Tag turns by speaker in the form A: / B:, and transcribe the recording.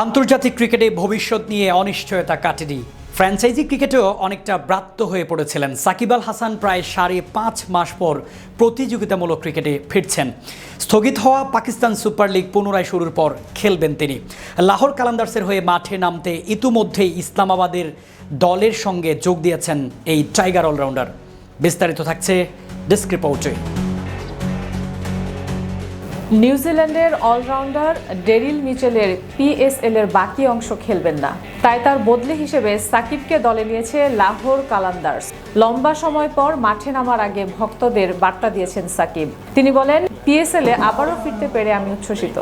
A: আন্তর্জাতিক ক্রিকেটে ভবিষ্যৎ নিয়ে অনিশ্চয়তা কাটেনি। ফ্র্যাঞ্চাইজি ক্রিকেটেও অনেকটা ব্রাত্য হয়ে পড়েছিলেন। সাকিব আল হাসান প্রায় সাড়ে পাঁচ মাস পর প্রতিযোগিতামূলক ক্রিকেটে ফিরছেন। স্থগিত হওয়া পাকিস্তান সুপার লিগ পুনরায় শুরুর পর খেলবেন তিনি। লাহোর কালান্দার্সের হয়ে মাঠে নামতে ইতিমধ্যেই ইসলামাবাদের দলের সঙ্গে যোগ দিয়েছেন এই টাইগার অলরাউন্ডার। বিস্তারিত থাকছে ডেস্ক
B: নিউজিল্যান্ডের অলরাউন্ডার ডেরিল মিচেলের পিএসএল এর বাকি অংশ খেলবেন না। তাই তার বদলি হিসেবে সাকিবকে দলে নিয়েছে লাহোর কালান্দার্স। লম্বা সময় পর মাঠে নামার আগে ভক্তদের বার্তা দিয়েছেন সাকিব। তিনি বলেন, পিএসএল এ আবারও ফিরতে পেরে আমি উচ্ছ্বসিত।